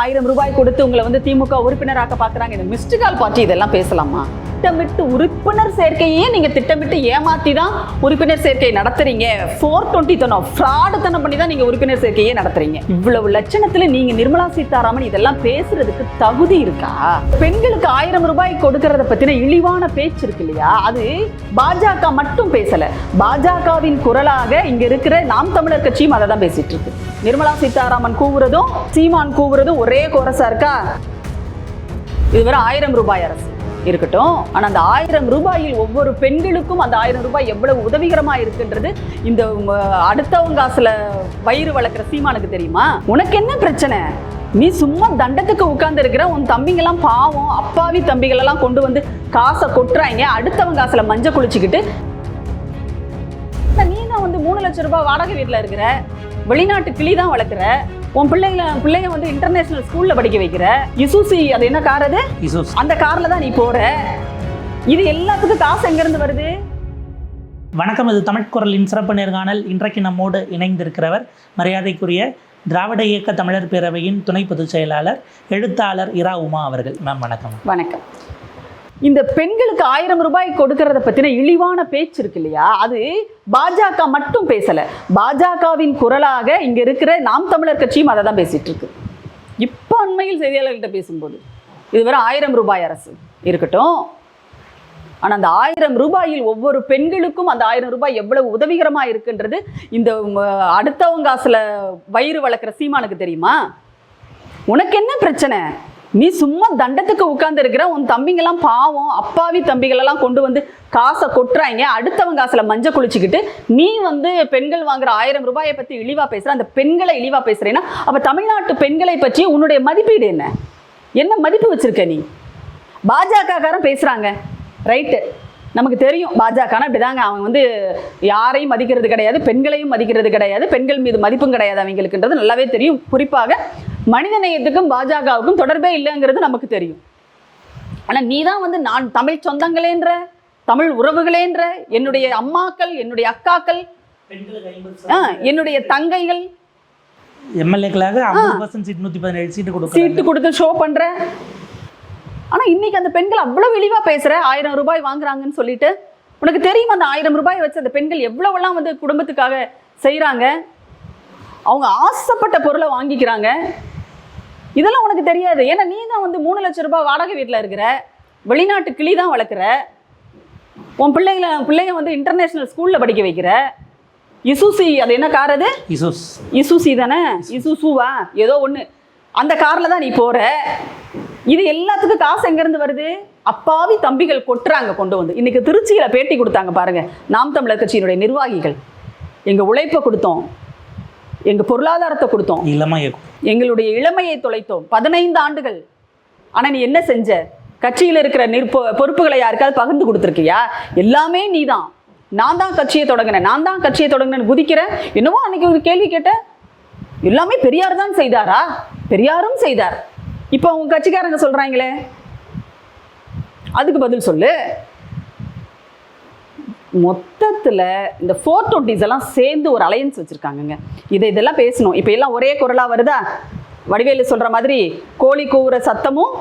ஆயிரம் ரூபாய் கொடுத்து உங்களை வந்து திமுக உறுப்பினராக பார்க்குறாங்க இந்த மிஸ்டு கால் பார்ட்டி இதெல்லாம் பேசலாமா? திட்டமிட்டு உறுப்பினர் சேர்க்கையே நீங்கள் திட்டமிட்டு ஏமாற்றி தான் உறுப்பினர் சேர்க்கையை நடத்துறீங்க. ஃபோர் டுவெண்ட்டி தனம் ஃப்ராடுத்தனம் பண்ணி தான் நீங்கள் உறுப்பினர் சேர்க்கையே நடத்துறீங்க. இவ்வளவு லட்சணத்தில் நீங்கள் நிர்மலா சீதாராமன் இதெல்லாம் பேசுறதுக்கு தகுதி இருக்கா? பெண்களுக்கு ஆயிரம் ரூபாய் கொடுக்கறத பற்றின இழிவான பேச்சு இருக்கு இல்லையா? அது பாஜக மட்டும் பேசலை. பாஜகவின் குரலாக இங்கே இருக்கிற நாம் தமிழர் கட்சியும் அதை தான் பேசிட்டு இருக்கு. நிர்மலா சீதாராமன் கூவுறதும் சீமான் கூவுறதும் ஒரே கோரஸா இருக்கா? இது வெறும் ஆயிரம் ரூபாய் அரசு. இருக்கட்டும். ஆனால் அந்த ஆயிரம் ரூபாயில் ஒவ்வொரு பெண்களுக்கும் அந்த ஆயிரம் ரூபாய் எவ்வளவு உதவிகரமாக இருக்குன்றது இந்த அடுத்தவங்க காசில் வயிறு வளர்க்குற சீமானுக்கு தெரியுமா? உனக்கு என்ன பிரச்சனை? நீ சும்மா தண்டத்துக்கு உட்கார்ந்து இருக்கிற உன் தம்பிங்கெல்லாம் பாவம் அப்பாவி தம்பிகளெல்லாம் கொண்டு வந்து காசை கொட்டுறாங்க. அடுத்தவங்க காசில் மஞ்சள் குளிச்சுக்கிட்டு. நீ தான் வந்து மூணு லட்சம் ரூபாய் வாடகை வீட்டில் இருக்கிற? வெளிநாட்டு கிளி தான் வளர்க்குற? உன் பிள்ளைங்க பிள்ளைங்க வந்து இன்டர்நேஷனல் ஸ்கூல்ல படிக்க வைக்கிற. இசுசி அது என்ன கார் அது? இசோஸ் அந்த கார்ல தான் நீ போற. இது எல்லாத்துக்கும் காசு எங்க இருந்து வருது? வணக்கம் இது தமிழ் குரலின் சிறப்பு நேர்காணல். இன்றைக்கு நம்மோடு இணைந்திருக்கிறவர் மரியாதைக்குரிய திராவிட இயக்க தமிழர் பேரவையின் துணை பொதுச் செயலாளர் எழுத்தாளர் இரா உமா அவர்கள். மேம் வணக்கம். வணக்கம். இந்த பெண்களுக்கு ஆயிரம் ரூபாய் கொடுக்கறத பத்தின இழிவான பேச்சு இருக்கு இல்லையா? அது பாஜக மட்டும் பேசல. பாஜகவின் குரலாக இங்க இருக்கிற நாம் தமிழர் கட்சியும் அதை தான் பேசிட்டு இருக்கு. இப்போ அண்மையில் செய்தியாளர்கிட்ட பேசும்போது இதுவரை ஆயிரம் ரூபாய் அரசு இருக்கட்டும். ஆனால் அந்த ஆயிரம் ரூபாயில் ஒவ்வொரு பெண்களுக்கும் அந்த ஆயிரம் ரூபாய் எவ்வளவு உதவிகரமாக இருக்குன்றது இந்த அடுத்தவங்க காசில் வயிறு வளர்க்குற சீமானுக்கு தெரியுமா? உனக்கு என்ன பிரச்சனை? நீ சும்மா தண்டத்துக்கு உட்கார்ந்து இருக்கிற உன் தம்பிங்கெல்லாம் பாவம் அப்பாவி தம்பிகளெல்லாம் கொண்டு வந்து காசை கொட்டுறாங்க. அடுத்தவங்க காசுல மஞ்சள் குளிச்சுக்கிட்டு நீ வந்து பெண்கள் வாங்குற ஆயிரம் ரூபாயை பத்தி இழிவா பேசுற அந்த பெண்களை இழிவா பேசுறேன்னா அப்ப தமிழ்நாட்டு பெண்களை பற்றி உன்னுடைய மதிப்பீடு என்ன? என்ன மதிப்பு வச்சிருக்க நீ? பாஜகக்காரன் பேசுறாங்க. ரைட்டு நமக்கு தெரியும் பாஜகனா இப்படிதாங்க. அவங்க வந்து யாரையும் மதிக்கிறது கிடையாது பெண்களையும் மதிக்கிறது கிடையாது பெண்கள் மீது மதிப்பும் கிடையாது அவங்களுக்குன்றது நல்லாவே தெரியும். குறிப்பாக மனித நேயத்துக்கும் பாஜகவுக்கும் தொடர்பே இல்லைங்கிறது நமக்கு தெரியும். ஆனா நீ தான் வந்து நான் தமிழ் சொந்தங்களேன்ற தமிழ் உறவுகளேன்ற என்னுடைய அம்மாக்கள் என்னுடைய அக்காக்கள் என்னுடைய தங்கைகள் எம்எல்ஏக்களாக சீட் பதினேழு சீட்டு கொடுத்து ஷோ பண்ற. ஆனா இன்னைக்கு அந்த பெண்கள் அவ்வளவு இழிவா பேசுற ஆயிரம் ரூபாய் வாங்குறாங்கன்னு சொல்லிட்டு உனக்கு தெரியும் அந்த ஆயிரம் ரூபாய் வச்சு அந்த பெண்கள் எவ்வளவெல்லாம் வந்து குடும்பத்துக்காக செய்றாங்க? அவங்க ஆசைப்பட்ட பொருளை வாங்கிக்கிறாங்க. இதெல்லாம் உனக்கு தெரியாது. ஏன்னா நீ தான் வந்து மூணு லட்சம் ரூபாய் வாடகை வீட்டில் இருக்கிற வெளிநாட்டு கிளி தான் வளர்க்குற உன் பிள்ளைங்கள பிள்ளைங்க வந்து இன்டர்நேஷனல் ஸ்கூல்ல படிக்க வைக்கிற. இசுசி அது என்ன கார் அது? இசோஸ். இசுசி தானே? இசுசுவா? ஏதோ ஒன்று அந்த காரில் தான் நீ போற. இது எல்லாத்துக்கும் காசு எங்கேருந்து வருது? அப்பாவி தம்பிகள் கொட்டுறாங்க கொண்டு வந்து. இன்னைக்கு திருச்சியில் பேட்டி கொடுத்தாங்க பாருங்க. நாம் தமிழர் கட்சியினுடைய நிர்வாகிகள். எங்கள் உழைப்பை கொடுத்தோம். எங்கள் பொருளாதாரத்தை கொடுத்தோம். இளமா இயக்கம். எங்களுடைய இளமையை தொலைத்தோம். பதினைந்து ஆண்டுகள். ஆனா நீ என்ன செஞ்ச? கட்சியில் இருக்கிற நிற்ப பொறுப்புகளை யாருக்காவது பகிர்ந்து கொடுத்துருக்கியா? எல்லாமே நீதான். நான் தான் கட்சியை தொடங்கினேன். நான் தான் கட்சியை தொடங்கினேன்னு குதிக்கிற? என்னவோ அன்னைக்கு ஒரு கேள்வி கேட்ட? எல்லாமே பெரியார் தான் செய்தாரா? பெரியாரும் செய்தார். இப்போ உங்க கட்சிக்காரங்க சொல்றாங்களே. அதுக்கு பதில் சொல்லு. மொத்தத்தில் இந்த ஃபோர் டுவெண்ட்டிஸ் எல்லாம் சேர்ந்து ஒரு அலையன்ஸ் வச்சுருக்காங்கங்க. இதை இதெல்லாம் பேசணும். இப்போ எல்லாம் ஒரே குரலாக வருதா? வடிவேலு சொல்கிற மாதிரி கோழி கூவுற சத்தமும்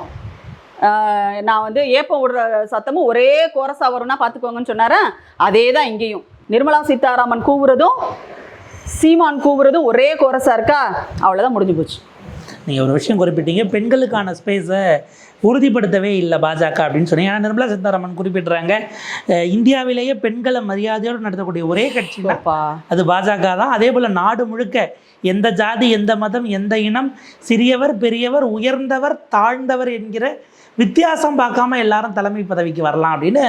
நான் வந்து ஏப்பம் விடுற சத்தமும் ஒரே கோரஸாக வரும்னா பார்த்துக்கோங்கன்னு சொன்னாரா? அதே தான் இங்கேயும். நிர்மலா சீதாராமன் கூவுறதும் சீமான் கூவுறதும் ஒரே கோரஸாக இருக்கா? அவ்வளோதான் முடிஞ்சு போச்சு. நீங்கள் ஒரு விஷயம் குறிப்பிட்டீங்க பெண்களுக்கான ஸ்பேஸை உறுதிப்படுத்தவே இல்லை பாஜக அப்படின்னு சொன்னீங்க. ஏன்னா நிர்மலா சீதாராமன் குறிப்பிடுறாங்க இந்தியாவிலேயே பெண்களை மரியாதையோடு நடத்தக்கூடிய ஒரே கட்சினா அப்பா அது பாஜக தான். அதே போல் நாடு முழுக்க எந்த ஜாதி எந்த மதம் எந்த இனம் சிறியவர் பெரியவர் உயர்ந்தவர் தாழ்ந்தவர் என்கிற வித்தியாசம் பார்க்காம எல்லாரும் தலைமை பதவிக்கு வரலாம் அப்படின்னு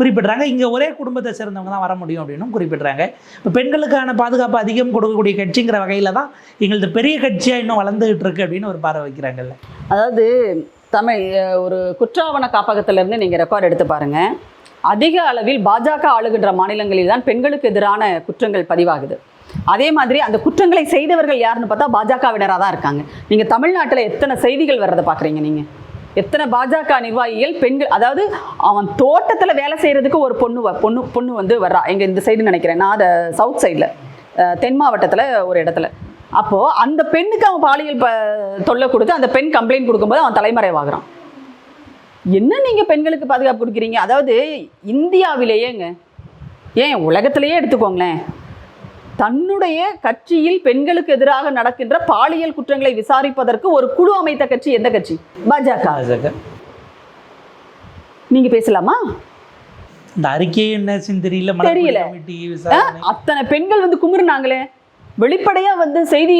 குறிப்பிடுறாங்க. இங்கே ஒரே குடும்பத்தை சேர்ந்தவங்க தான் வர முடியும் அப்படின்னும் குறிப்பிடுறாங்க. இப்போ பெண்களுக்கான பாதுகாப்பு அதிகம் கொடுக்கக்கூடிய கட்சிங்கிற வகையில் தான் எங்களது பெரிய கட்சியாக இன்னும் வளர்ந்துகிட்டு இருக்கு அப்படின்னு ஒரு பார்வை வைக்கிறாங்கல்ல அதாவது தமிழ் ஒரு குற்றாவண காப்பகத்திலேருந்து நீங்கள் ரெக்கார்ட் எடுத்து பாருங்க. அதிக அளவில் பாஜக ஆளுகின்ற மாநிலங்களில் தான் பெண்களுக்கு எதிரான குற்றங்கள் பதிவாகுது. அதே மாதிரி அந்த குற்றங்களை செய்தவர்கள் யாருன்னு பார்த்தா பாஜகவினராக தான் இருக்காங்க. நீங்கள் தமிழ்நாட்டில் எத்தனை செய்திகள் வர்றதை பார்க்குறீங்க நீங்கள் எத்தனை பாஜக நிர்வாகிகள் பெண்கள் அதாவது அவன் தோட்டத்தில் வேலை செய்கிறதுக்கு ஒரு பொண்ணு வ- பொண்ணு பொண்ணு வந்து வர்றா. எங்கள் இந்த சைடு நினைக்கிறேன். நான் அதை சவுத் சைடில் தென் மாவட்டத்தில் ஒரு இடத்துல. அப்போது அந்த பெண்ணுக்கு அவன் பாலியல் ப- தொல்லை கொடுத்து அந்த பெண் கம்ப்ளைண்ட் கொடுக்கும்போது அவன் தலைமறைவாகிறான். என்ன நீங்கள் பெண்களுக்கு பாதுகாப்பு கொடுக்குறீங்க? அதாவது இந்தியாவிலேயேங்க. ஏன் உலகத்திலேயே எடுத்துக்கோங்களேன். தன்னுடைய கட்சியில் பெண்களுக்கு எதிராக நடக்கின்ற பாலியல் குற்றங்களை விசாரிப்பதற்கு ஒரு குழு அமைத்த கட்சி எந்த கட்சி? பாஜக. நீங்க பேசலாமா? இந்த அறிக்கையே என்ன தெரியல தெரியல. அத்தனை பெண்கள் வந்து குமுறுனாங்களே? வெளிப்படையா வந்து செய்தி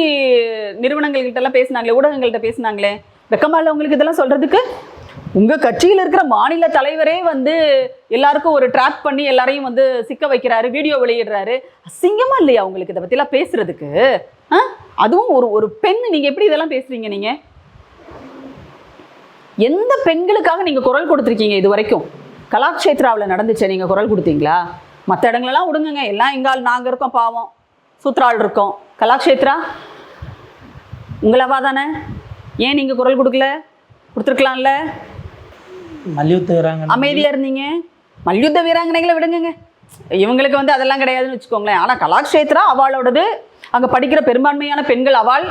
நிறுவனங்கள்கிட்ட எல்லாம் பேசினாங்களே ஊடகங்கள்கிட்ட பேசினாங்களே? வெக்கமா இல்ல உங்களுக்கு இதெல்லாம் சொல்றதுக்கு? உங்கள் கட்சியில் இருக்கிற மாநில தலைவரே வந்து எல்லாருக்கும் ஒரு ட்ராப் பண்ணி எல்லாரையும் வந்து சிக்க வைக்கிறாரு வீடியோ வெளியிடுறாரு. அசிங்கமாக இல்லையா உங்களுக்கு இதை பற்றிலாம் பேசுறதுக்கு? ஆ? அதுவும் ஒரு ஒரு பெண் நீங்கள் எப்படி இதெல்லாம் பேசுறீங்க நீங்கள் எந்த பெண்களுக்காக நீங்கள் குரல் கொடுத்துருக்கீங்க இது வரைக்கும்? கலாக்ஷேத்ராவில் நடந்துச்சு நீங்கள் குரல் கொடுத்தீங்களா? மற்ற இடங்களெல்லாம் விடுங்கங்க. எல்லாம் எங்கால் நாங்கள் இருக்கோம் பாவம். சூத்ரால் இருக்கோம். கலாக்ஷேத்ரா? உங்களவா தானே? ஏன் நீங்கள் குரல் கொடுக்கல? கொடுத்துருக்கலாம்ல. மல்யுத்த வீராங்கனை அமைதியா இருந்தீங்க. மல்யுத்த வீராங்கனைகளை விடுங்கங்க. இவங்களுக்கு வந்து அதெல்லாம் கிடையாதுன்னு வச்சுக்கோங்களேன். ஆனா கலாக்ஷேத்ரா அவளோடது அங்க படிக்கிற பெரும்பான்மையான பெண்கள் அவள்.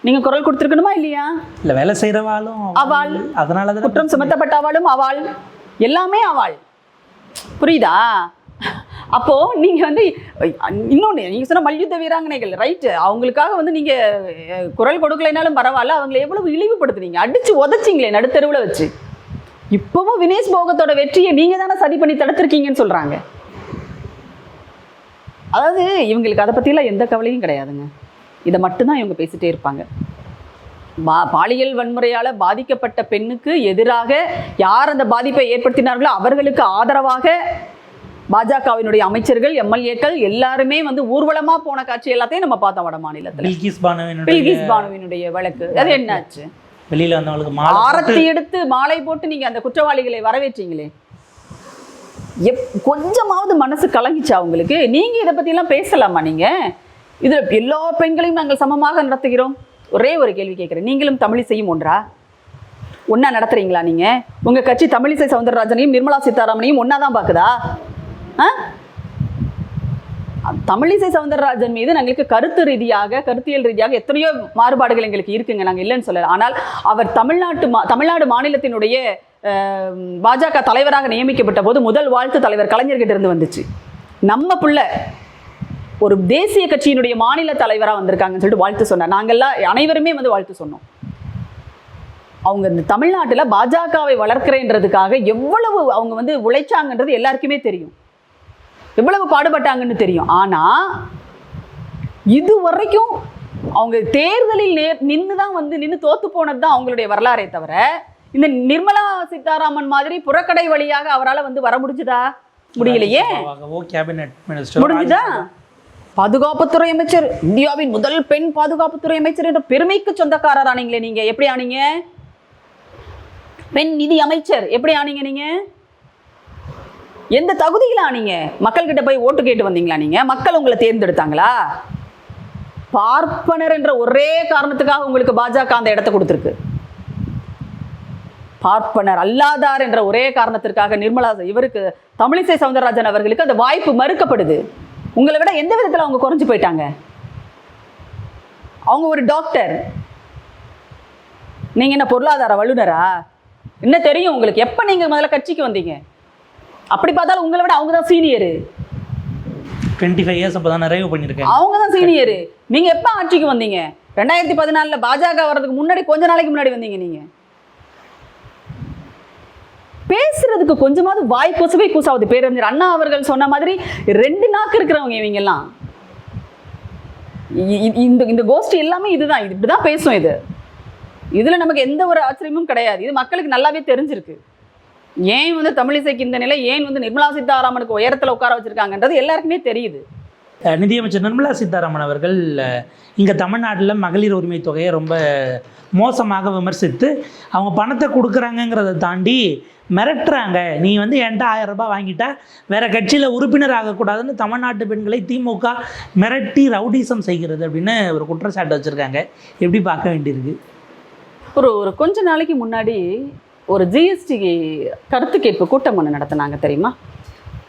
நீங்க குரல் கொடுத்துருக்கணுமா இல்லையா? இல்ல வேலை செய்யறவாலும் அவாள். அதனால தானே குற்றம் சுமத்தப்பட்ட அவளும் அவள். எல்லாமே அவள். புரியுதா? அப்போ நீங்க வந்து இன்னொன்று நீங்க சொன்ன மல்யுத்த வீராங்கனைகள் ரைட்டு அவங்களுக்காக வந்து நீங்க குரல் கொடுக்கலைனாலும் பரவாயில்ல அவங்களை எவ்வளவு இழிவுபடுத்துனீங்க. அடிச்சு உதச்சிங்களே நடுத்தெருவுல வச்சு. இப்பவும் வினேஷ் போகத்தோட வெற்றியை நீங்க தானே சரி பண்ணி தடுத்திருக்கீங்கன்னு சொல்றாங்க. அதாவது இவங்களுக்கு அதை பற்றிலாம் எந்த கவலையும் கிடையாதுங்க. இதை மட்டும்தான் இவங்க பேசிட்டே இருப்பாங்க. பா பாலியல் வன்முறையால் பாதிக்கப்பட்ட பெண்ணுக்கு எதிராக யார் அந்த பாதிப்பை ஏற்படுத்தினார்களோ அவர்களுக்கு ஆதரவாக பாஜகவினுடைய அமைச்சர்கள் எம்எல்ஏக்கள் எல்லாருமே வந்து ஊர்வலமா போன காட்சி எல்லாத்தையும் நம்ம பார்த்தோம் வட மாநிலத்தில். பில்கிஸ் பானுவினுடைய பில்கிஸ் பானுவினுடைய வழக்கு. அது என்னாச்சு? வெளியில வந்தவங்களுக்கு ஆரத்தி எடுத்து மாலை போட்டு நீங்க அந்த குற்றவாளிகளை வரவேற்றீங்களே? எப் கொஞ்சமாவது மனசு கலங்கிச்சா உங்களுக்கு? நீங்க இதை பத்தியெல்லாம் பேசலாமா நீங்க? இதுல எல்லா பெண்களையும் நாங்கள் சமமாக நடத்துகிறோம். ஒரே ஒரு கேள்வி கேட்கிறேன். நீங்களும் தமிழிசையும் ஒன்றா? ஒண்ணா நடத்துறீங்களா நீங்க? உங்க கட்சி தமிழிசை சவுந்தரராஜனையும் நிர்மலா சீதாராமனையும் ஒண்ணா தான் பாக்குதா ஆ தமிழிசை சவுந்தரராஜன் மீது எங்களுக்கு கருத்து ரீதியாக கருத்தியல் ரீதியாக எத்தனையோ மாறுபாடுகள் எங்களுக்கு இருக்குங்க. நாங்கள் இல்லைன்னு சொல்லல. ஆனால் அவர் தமிழ்நாட்டு மா தமிழ்நாடு மாநிலத்தினுடைய பாஜக தலைவராக நியமிக்கப்பட்ட போது முதல் வாழ்த்து தலைவர் கலைஞர்கிட்ட இருந்து வந்துச்சு. நம்ம புள்ள ஒரு தேசிய கட்சியினுடைய மாநில தலைவராக வந்திருக்காங்கன்னு சொல்லிட்டு வாழ்த்து சொன்னார். நாங்கள்லாம் அனைவருமே வந்து வாழ்த்து சொன்னோம். அவங்க இந்த தமிழ்நாட்டில் பாஜகவை வளர்க்கிறேன்றதுக்காக எவ்வளவு அவங்க வந்து உழைச்சாங்கன்றது எல்லாருக்குமே தெரியும். எவ்வளவு பாடுபட்டாங்கன்னு தெரியும். ஆனா இது வரைக்கும் அவங்க தேர்தலில் நேர் நின்று தான் வந்து நின்று தோத்து போனது தான் அவங்களுடைய வரலாறே தவிர இந்த நிர்மலா சீதாராமன் மாதிரி புறக்கடை வழியாக அவரால் வந்து வர முடிஞ்சுதா? முடியலையே. முடிஞ்சுதா? பாதுகாப்புத்துறை அமைச்சர் இந்தியாவின் முதல் பெண் பாதுகாப்புத்துறை அமைச்சர் என்ற பெருமைக்கு சொந்தக்காரர் ஆனீங்களே நீங்க. எப்படி ஆனீங்க? பெண் நிதி அமைச்சர் எப்படி ஆனீங்க நீங்க? எந்த தகுதியில் நீங்கள் மக்கள்கிட்ட போய் ஓட்டு கேட்டு வந்தீங்களா நீங்க? மக்கள் உங்களை தேர்ந்தெடுத்தாங்களா? பார்ப்பனர் என்ற ஒரே காரணத்துக்காக உங்களுக்கு பாஜக அந்த இடத்த கொடுத்துருக்கு. பார்ப்பனர் அல்லாதார் என்ற ஒரே காரணத்திற்காக நிர்மலா இவருக்கு தமிழிசை சவுந்தரராஜன் அவர்களுக்கு அந்த வாய்ப்பு மறுக்கப்படுது. உங்களை விட எந்த விதத்தில் அவங்க குறைஞ்சு போயிட்டாங்க? அவங்க ஒரு டாக்டர். நீங்க என்ன பொருளாதார வல்லுனரா? என்ன தெரியும் உங்களுக்கு? எப்போ நீங்க முதல்ல கட்சிக்கு வந்தீங்க? அப்படி பார்த்தாலும் உங்களை விட அவங்க தான் சீனியரு டுவெண்ட்டி ஃபைவ் இயர்ஸ் அப்போ தான் நிறைவு பண்ணியிருக்கேன். அவங்க தான் சீனியரு நீங்க எப்ப ஆட்சிக்கு வந்தீங்க? ரெண்டாயிரத்தி பதினாலுல பாஜக வர்றதுக்கு முன்னாடி கொஞ்ச நாளைக்கு முன்னாடி வந்தீங்க நீங்க. பேசுறதுக்கு கொஞ்சமாவது வாய் கூசவே கூசாவது. பேரறிஞர் அண்ணா அவர்கள் சொன்ன மாதிரி ரெண்டு நாக்கு இருக்கிறவங்க இவங்க எல்லாம் இ- இ- இந்த இந்த கோஷ்டி எல்லாமே இதுதான். இது இப்படிதான் பேசும் இது. இதுல நமக்கு எந்த ஒரு ஆச்சரியமும் கிடையாது. இது மக்களுக்கு நல்லாவே தெரிஞ்சிருக்கு. ஏன் வந்து தமிழிசைக்கு இந்த நிலை ஏன் வந்து நிர்மலா சீதாராமனுக்கு உயரத்துல உட்கார வச்சிருக்காங்கன்றது எல்லாருக்குமே தெரியுது. நிதியமைச்சர் நிர்மலா சீதாராமன் அவர்கள் இங்க தமிழ்நாட்டில் மகளிர் உரிமை தொகையை ரொம்ப மோசமாக விமர்சித்து அவங்க பணத்தை கொடுக்குறாங்கங்கிறத தாண்டி மிரட்டுறாங்க. நீ வந்து என்கிட்ட ஆயிரம் ரூபாய் வாங்கிட்டா வேற கட்சியில் உறுப்பினர் ஆகக்கூடாதுன்னு தமிழ்நாட்டு பெண்களை திமுக மிரட்டி ரவுடிசம் செய்கிறது அப்படின்னு ஒரு குற்றச்சாட்டு வச்சுருக்காங்க. எப்படி பார்க்க வேண்டியிருக்கு? ஒரு ஒரு கொஞ்ச நாளைக்கு முன்னாடி ஒரு ஜிஎஸ்டி கருத்து கேட்பு கூட்டம் ஒன்று நடத்தினாங்க தெரியுமா?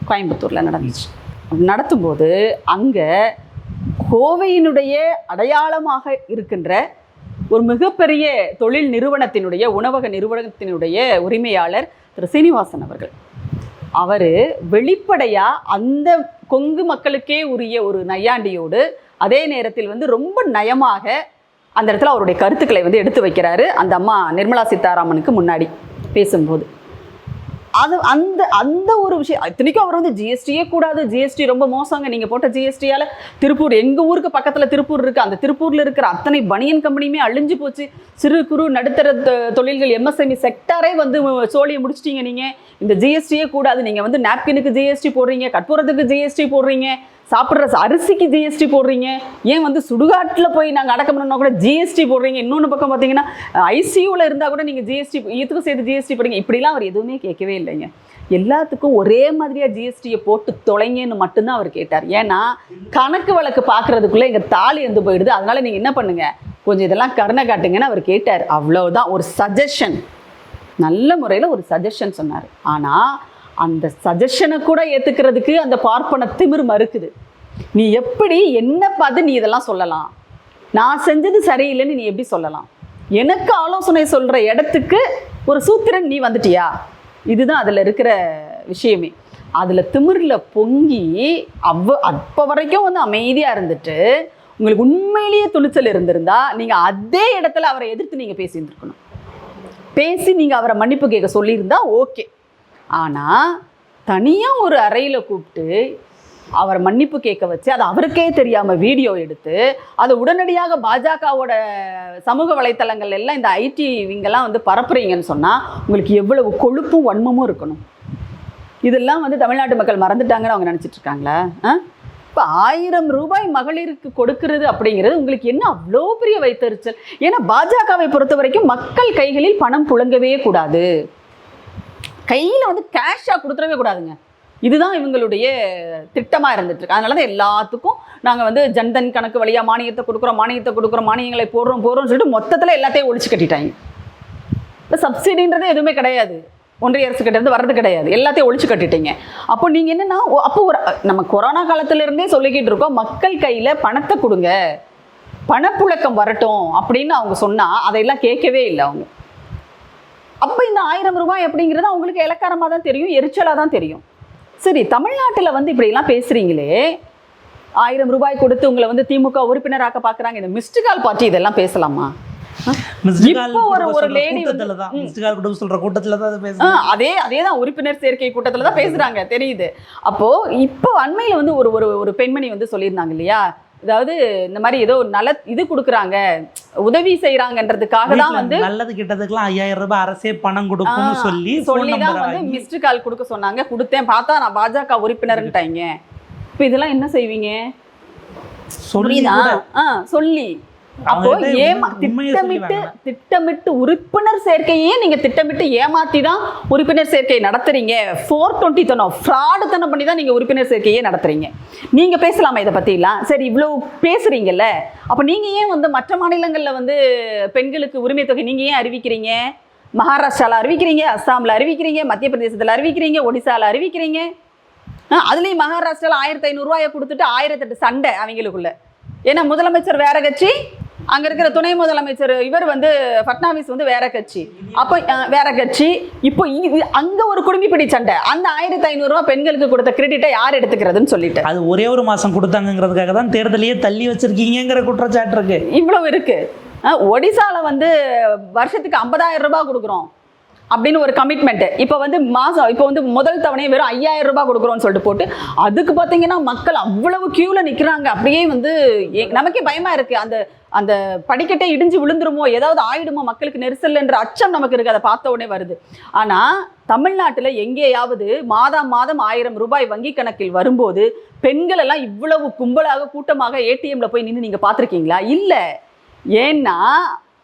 கோயம்புத்தூரில் நடந்துச்சு. நடத்தும்போது அங்கே கோவையினுடைய அடையாளமாக இருக்கின்ற ஒரு மிகப்பெரிய தொழில் நிறுவனத்தினுடைய உணவக நிறுவனத்தினுடைய உரிமையாளர் திரு சீனிவாசன் அவர்கள். அவர் வெளிப்படையாக அந்த கொங்கு மக்களுக்கே உரிய ஒரு நையாண்டியோடு அதே நேரத்தில் வந்து ரொம்ப நயமாக அந்த இடத்துல அவருடைய கருத்துக்களை வந்து எடுத்து வைக்கிறாரு அந்த அம்மா நிர்மலா சீதாராமனுக்கு முன்னாடி. பேசும்போது. அது அந்த அந்த ஒரு விஷயம் இத்தனைக்கும் அவர் வந்து ஜிஎஸ்டியே கூடாது ஜிஎஸ்டி ரொம்ப மோசங்க. நீங்கள் போட்ட ஜிஎஸ்டியால் திருப்பூர் எங்கள் ஊருக்கு பக்கத்தில் திருப்பூர் இருக்குது அந்த திருப்பூரில் இருக்கிற அத்தனை பனியன் கம்பெனியுமே அழிஞ்சு போச்சு. சிறு குறு நடுத்தர தொ- தொழில்கள் எம்எஸ்எம்இ செக்டாரே வந்து சோழியை முடிச்சிட்டீங்க நீங்கள் இந்த ஜிஎஸ்டியே கூடாது. நீங்கள் வந்து நாப்கினுக்கு ஜிஎஸ்டி போடுறீங்க கற்பூரத்துக்கு ஜிஎஸ்டி போடுறீங்க. சாப்பிட்ற அரிசிக்கு ஜிஎஸ்டி போடுறீங்க. ஏன் வந்து சுடுகாட்டில் போய் நாங்கள் அடக்கம் பண்ணா கூட ஜிஎஸ்டி போடுறீங்க. இன்னொன்று பக்கம் பார்த்தீங்கன்னா ஐசியூவில் இருந்தால் கூட நீங்கள் ஜிஎஸ்டி இதுக்கும் சேர்த்து ஜிஎஸ்டி போடுறீங்க இப்படிலாம் அவர் எதுவுமே கேட்கவே இல்லைங்க. எல்லாத்துக்கும் ஒரே மாதிரியாக ஜிஎஸ்டியை போட்டு தொலைங்கன்னு மட்டும்தான் அவர் கேட்டார். ஏன்னா கணக்கு வழக்கு பார்க்கறதுக்குள்ளே எங்கள் தாலி இருந்து போயிடுது. அதனால நீங்கள் என்ன பண்ணுங்கள் கொஞ்சம் இதெல்லாம் கருணை காட்டுங்கன்னு அவர் கேட்டார். அவ்வளோதான் ஒரு சஜஷன் நல்ல முறையில் ஒரு சஜஷன் சொன்னார். ஆனால் அந்த சஜஷனை கூட ஏற்றுக்கிறதுக்கு அந்த பார்ப்பன திமிர் மறுக்குது. நீ எப்படி என்ன பார்த்து நீ இதெல்லாம் சொல்லலாம்? நான் செஞ்சது சரியில்லைன்னு நீ எப்படி சொல்லலாம்? எனக்கு ஆலோசனை சொல்கிற இடத்துக்கு ஒரு சூத்திரன் நீ வந்துட்டியா? இதுதான் அதில் இருக்கிற விஷயமே. அதில் திமிரில் பொங்கி அவ்வ அப்போ வரைக்கும் வந்து அமைதியாக இருந்துட்டு உங்களுக்கு உண்மையிலேயே துணிச்சல் இருந்திருந்தா நீங்கள் அதே இடத்துல அவரை எதிர்த்து நீங்கள் பேசியிருந்துருக்கணும். பேசி நீங்கள் அவரை மன்னிப்பு கேட்க சொல்லியிருந்தா ஓகே. ஆனால் தனியாக ஒரு அறையில் கூப்பிட்டு அவரை மன்னிப்பு கேட்க வச்சு அது அவருக்கே தெரியாமல் வீடியோ எடுத்து அதை உடனடியாக பாஜகவோட சமூக வலைத்தளங்கள் எல்லாம் இந்த ஐடி இவங்கெல்லாம் வந்து பரப்புறீங்கன்னு சொன்னால் உங்களுக்கு எவ்வளவு கொழுப்பும் வன்மமும் இருக்கணும். இதெல்லாம் வந்து தமிழ்நாட்டு மக்கள் மறந்துட்டாங்கன்னு அவங்க நினச்சிட்டு இருக்காங்களா? ஆ? இப்போ ஆயிரம் ரூபாய் மகளிருக்கு கொடுக்கிறது அப்படிங்கிறது உங்களுக்கு என்ன அவ்வளோ பெரிய வைத்தறிச்சல்? ஏன்னா பாஜகவை பொறுத்த வரைக்கும் மக்கள் கைகளில் பணம் புழங்கவே கூடாது. கையில் வந்து கேஷாக கொடுத்துடவே கூடாதுங்க. இதுதான் இவங்களுடைய திட்டமாக இருந்துட்டுருக்கு அதனால தான் எல்லாத்துக்கும் நாங்கள் வந்து ஜன்தன் கணக்கு வழியாக மானியத்தை கொடுக்குறோம் மானியத்தை கொடுக்குறோம் மானியங்களை போடுறோம் போடுறோம்னு சொல்லிட்டு மொத்தத்தில் எல்லாத்தையும் ஒழிச்சு கட்டிட்டாங்க. இப்போ சப்சிடின்றது எதுவுமே கிடையாது. ஒன்றிய அரசு கிட்டேருந்து வர்றது கிடையாது. எல்லாத்தையும் ஒழிச்சு கட்டிட்டீங்க. அப்போ நீங்கள் என்னென்னா அப்போ ஒரு நம்ம கொரோனா காலத்துலேருந்தே சொல்லிக்கிட்டு இருக்கோம் மக்கள் கையில் பணத்தை கொடுங்க. பணப்புழக்கம் வரட்டும் அப்படின்னு அவங்க சொன்னால் அதையெல்லாம் கேட்கவே இல்லை அவங்க. அப்போ இந்த ஆயிரம் ரூபாய் அப்படிங்கிறது அவங்களுக்கு இலக்காரமாக தான் தெரியும் எரிச்சலாக தான் தெரியும். சரி தமிழ்நாட்டில் வந்து இப்படிலாம் பேசுகிறீங்களே ஆயிரம் ரூபாய் கொடுத்து உங்களை வந்து திமுக உறுப்பினராக்க பார்க்குறாங்க இந்த மிஸ்டு கால் பார்ட்டி இதெல்லாம் பேசலாமா? அது அதே தான் உறுப்பினர் சேர்க்கை கூட்டத்தில் தான் பேசுகிறாங்க தெரியுது. அப்போ இப்போ அண்மையில் வந்து ஒரு ஒரு ஒரு பெண்மணி வந்து சொல்லியிருந்தாங்க இல்லையா அதாவது இந்த மாதிரி ஏதோ நல இது கொடுக்குறாங்க உதவி செய்கிறாங்கன்றதுக்காக தான் வந்து நல்லது கிட்டதுக்கெல்லாம் ஐயாயிரம் ரூபாய் அரசே பணம் கொடுக்கும்னு சொல்லி சொல்லி தான் வந்து மிஸ்டு கால் கொடுக்க சொன்னாங்க. கொடுத்தேன். பார்த்தா நான் பாஜக உறுப்பினர்ன்ட்டாங்க. இப்போ இதெல்லாம் என்ன செய்வீங்க? சொல்லி சொல்லி. அப்போ ஏமா திட்டமிட்டு. திட்டமிட்டு உறுப்பினர் சேர்க்கையே நீங்க திட்டமிட்டு ஏமாத்தி தான் உறுப்பினர் சேர்க்கை நடத்துறீங்க. ஃபோர் டுவெண்ட்டி தனம் ஃப்ராடு தனம் பண்ணி தான் நீங்க உறுப்பினர் சேர்க்கையே நடத்துறீங்க. நீங்க பேசலாமா இதை பத்திலாம்? சரி இவ்வளவு பேசுறீங்கல்ல. அப்ப நீங்க ஏன் வந்து மற்ற மாநிலங்கள்ல வந்து பெண்களுக்கு உரிமை தொகை நீங்க ஏன் அறிவிக்கிறீங்க? மகாராஷ்டிரால அறிவிக்கிறீங்க அஸ்ஸாம்ல அறிவிக்கிறீங்க மத்திய பிரதேசத்துல அறிவிக்கிறீங்க ஒடிசால அறிவிக்கிறீங்க. அதுலயும் மகாராஷ்டிரால ஆயிரத்தி ஐநூறுரூவாயை கொடுத்துட்டு ஆயிரத்தெட்டு சண்டை அவங்களுக்குள்ள. ஏன்னா முதலமைச்சர் வேற கட்சி அங்க இருக்கிற துணை முதலமைச்சர் இவர் வந்து ஃபட்னாவிஸ் வந்து வேற கட்சி. அப்போ வேற கட்சி. இப்போ அங்க ஒரு குடும்பிப்பிடி சண்டை. அந்த ஆயிரத்தி ஐநூறுரூவா பெண்களுக்கு கொடுத்த கிரெடிட்டை யார் எடுத்துக்கிறதுன்னு சொல்லிட்டு. அது ஒரே ஒரு மாசம் கொடுத்தாங்கங்கிறதுக்காக தான் தேர்தலையே தள்ளி வச்சிருக்கீங்கங்கிற குற்றச்சாட்டு இருக்கு. இவ்வளவு இருக்கு. ஒடிசால வந்து வருஷத்துக்கு ஐம்பதாயிரம் ரூபாய் கொடுக்குறோம். அப்படின்னு ஒரு கமிட்மெண்ட் இப்போ வந்து மாதம் இப்போ வந்து முதல் தவணையை வெறும் ஐயாயிரம் ரூபாய் கொடுக்குறோம்னு சொல்லிட்டு போட்டு அதுக்கு பார்த்தீங்கன்னா மக்கள் அவ்வளவு கியூவில் நிற்கிறாங்க அப்படியே வந்து நமக்கே பயமா இருக்கு. அந்த அந்த படிக்கட்டே இடிஞ்சு விழுந்துருமோ ஏதாவது ஆயிடுமோ மக்களுக்கு நெரிசல் என்ற அச்சம் நமக்கு இருக்கு. அதை பார்த்த உடனே வருது. ஆனால் தமிழ்நாட்டில் எங்கேயாவது மாதம் மாதம் ஆயிரம் ரூபாய் வங்கி கணக்கில் வரும்போது பெண்கள் எல்லாம் இவ்வளவு கும்பலாக கூட்டமாக ஏடிஎம்ல போய் நின்று நீங்கள் பார்த்துருக்கீங்களா? இல்லை. ஏன்னா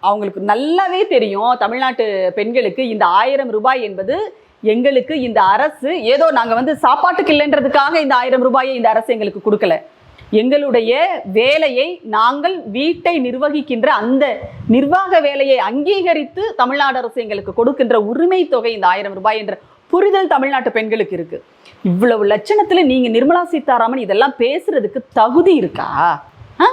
அவங்களுக்கு நல்லாவே தெரியும். தமிழ்நாட்டு பெண்களுக்கு இந்த ஆயிரம் ரூபாய் என்பது எங்களுக்கு இந்த அரசு ஏதோ நாங்கள் வந்து சாப்பாட்டுக்கு இல்லைன்றதுக்காக இந்த ஆயிரம் ரூபாயை இந்த அரசு எங்களுக்கு கொடுக்கல. எங்களுடைய வேலையை நாங்கள் வீட்டை நிர்வகிக்கின்ற அந்த நிர்வாக வேலையை அங்கீகரித்து தமிழ்நாடு அரசு எங்களுக்கு கொடுக்கின்ற உரிமை தொகை இந்த ஆயிரம் ரூபாய் என்ற புரிதல் தமிழ்நாட்டு பெண்களுக்கு இருக்கு. இவ்வளவு லட்சணத்துல நீங்க நிர்மலா சீதாராமன் இதெல்லாம் பேசுறதுக்கு தகுதி இருக்கா? ஆ?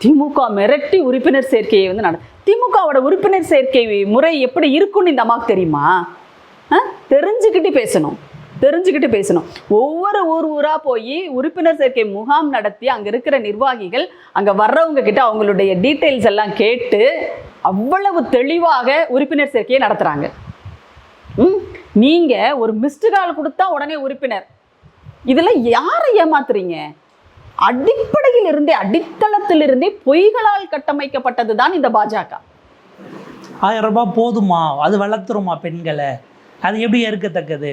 திமுக மிரட்டி உறுப்பினர் சேர்க்கையை வந்து நட திமுகவோட உறுப்பினர் சேர்க்கை முறை எப்படி இருக்கும்னு இந்த அம்மாவுக்கு தெரியுமா? தெரிஞ்சுக்கிட்டு பேசணும். தெரிஞ்சுக்கிட்டு பேசணும். ஒவ்வொரு ஊர் ஊரா போய் உறுப்பினர் சேர்க்கை முகாம் நடத்தி அங்க இருக்கிற நிர்வாகிகள் அங்க வர்றவங்க கிட்ட அவங்களுடைய டீட்டெயில்ஸ் எல்லாம் கேட்டு அவ்வளவு தெளிவாக உறுப்பினர் சேர்க்கையை நடத்துறாங்க. ம்? நீங்க ஒரு மிஸ்டு கால் கொடுத்தா உடனே உறுப்பினர். இதுல யாரை ஏமாத்துறீங்க? அடிப்படையில் இருந்தே அடித்தளத்திலிருந்தே பொய்களால் கட்டமைக்கப்பட்டது தான் இந்த பாஜக. ஆயிரம் ரூபாய் போதுமா? அது வளர்த்துருமா பெண்களை? அது எப்படி ஏற்கத்தக்கது?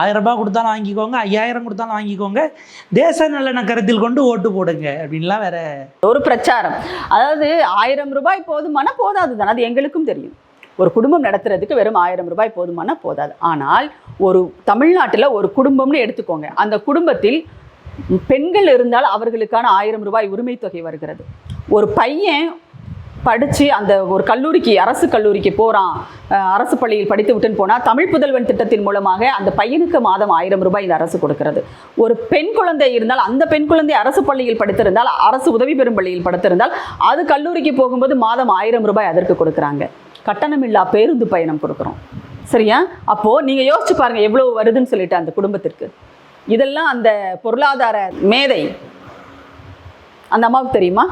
ஆயிரம் ரூபாய் கொடுத்தாலும் வாங்கிக்கோங்க ஐயாயிரம் கொடுத்தாலும் வாங்கிக்கோங்க. தேச நலனை கருத்தில் கொண்டு ஓட்டு போடுங்க அப்படின்லாம் வேற. ஒரு பிரச்சாரம். அதாவது ஆயிரம் ரூபாய் போதுமான போதாது தான் அது எங்களுக்கும் தெரியும். ஒரு குடும்பம் நடத்துறதுக்கு வெறும் ஆயிரம் ரூபாய் போதுமான போதாது. ஆனால் ஒரு தமிழ்நாட்டில் ஒரு குடும்பம்னு எடுத்துக்கோங்க. அந்த குடும்பத்தில் பெண்கள் இருந்தால் அவர்களுக்கான ஆயிரம் ரூபாய் உரிமை தொகை வருகிறது. ஒரு பையன் படித்து அந்த ஒரு கல்லூரிக்கு அரசு கல்லூரிக்கு போகிறான் அரசு பள்ளியில் படித்து விட்டுன்னு போனால் தமிழ் புதல்வன் திட்டத்தின் மூலமாக அந்த பையனுக்கு மாதம் ஆயிரம் ரூபாய் இந்த அரசு கொடுக்கிறது. ஒரு பெண் குழந்தை இருந்தால் அந்த பெண் குழந்தை அரசு பள்ளியில் படித்திருந்தால் அரசு உதவி பெறும் பள்ளியில் படித்திருந்தால் அது கல்லூரிக்கு போகும்போது மாதம் ஆயிரம் ரூபாய் அதற்கு கொடுக்குறாங்க. கட்டணமில்லா பேருந்து பயணம் கொடுக்குறோம். சரியா? அப்போது நீங்கள் யோசிச்சு பாருங்கள் எவ்வளோ வருதுன்னு சொல்லிட்டு அந்த குடும்பத்திற்கு. இதெல்லாம் அந்த பொருளாதார மேதை. அந்த அம்மாவுக்கு தெரியுமா?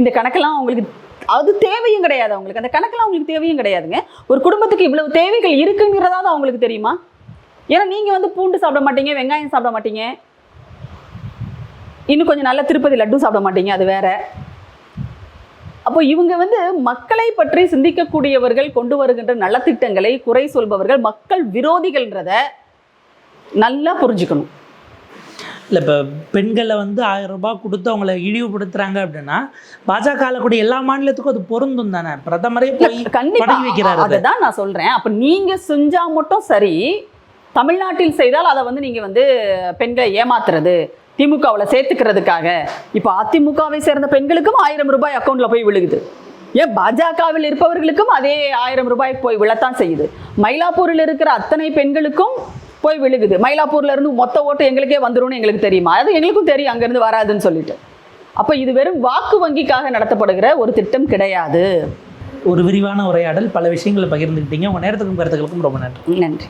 இந்த கணக்கெல்லாம் அவங்களுக்கு அது தேவையும் கிடையாது அவங்களுக்கு. அந்த கணக்கெல்லாம் அவங்களுக்கு தேவையும் கிடையாதுங்க. ஒரு குடும்பத்துக்கு இவ்வளவு தேவைகள் இருக்குங்கிறதாவது அவங்களுக்கு தெரியுமா? ஏன்னா நீங்கள் வந்து பூண்டு சாப்பிட மாட்டீங்க வெங்காயம் சாப்பிட மாட்டீங்க. இன்னும் கொஞ்சம் நல்ல திருப்பதி லட்டு சாப்பிட மாட்டீங்க அது வேற. அப்போ இவங்க வந்து மக்களை பற்றி சிந்திக்கக்கூடியவர்கள் கொண்டு வருகின்ற நலத்திட்டங்களை குறை சொல்பவர்கள் மக்கள் விரோதிகள்ன்றத நல்லா புரிஞ்சுக்கணும். இல்லை இப்போ பெண்களை வந்து ஆயிரம் ரூபாய் கொடுத்து அவங்கள இழிவுபடுத்துறாங்க அப்படின்னா பாஜக கூடிய எல்லா மாநிலத்துக்கும் அது பொருந்தும் தானே? பிரதமரே போய் கண்டிப்பா. படகி வைக்கிறாரு அதை. தான் நான் சொல்றேன். அப்ப நீங்க செஞ்சா மட்டும் சரி தமிழ்நாட்டில் செய்தால் அதை வந்து நீங்க வந்து பெண்களை ஏமாத்துறது திமுகவில் சேர்த்துக்கிறதுக்காக. இப்போ அதிமுகவை சேர்ந்த பெண்களுக்கும் ஆயிரம் ரூபாய் அக்கௌண்ட்ல போய் விழுகுது. ஏன் பாஜகவில் இருப்பவர்களுக்கும் அதே ஆயிரம் ரூபாய் போய் விழத்தான் செய்யுது. மயிலாப்பூரில் இருக்கிற அத்தனை பெண்களுக்கும் போய் விழுகுது. மயிலாப்பூர்ல இருந்து மொத்த ஓட்டு எங்களுக்கே வந்துரும்னு எங்களுக்கு தெரியுமா? அது எங்களுக்கும் தெரியும் அங்கிருந்து வராதுன்னு சொல்லிட்டு. அப்ப இது வெறும் வாக்கு வங்கிக்காக நடத்தப்படுகிற ஒரு திட்டம் கிடையாது. ஒரு விரிவான உரையாடல். பல விஷயங்களை பகிர்ந்துக்கிட்டீங்க உங்கள் நேரத்துக்கும் கருத்துக்களுக்கும் ரொம்ப நன்றி. நன்றி.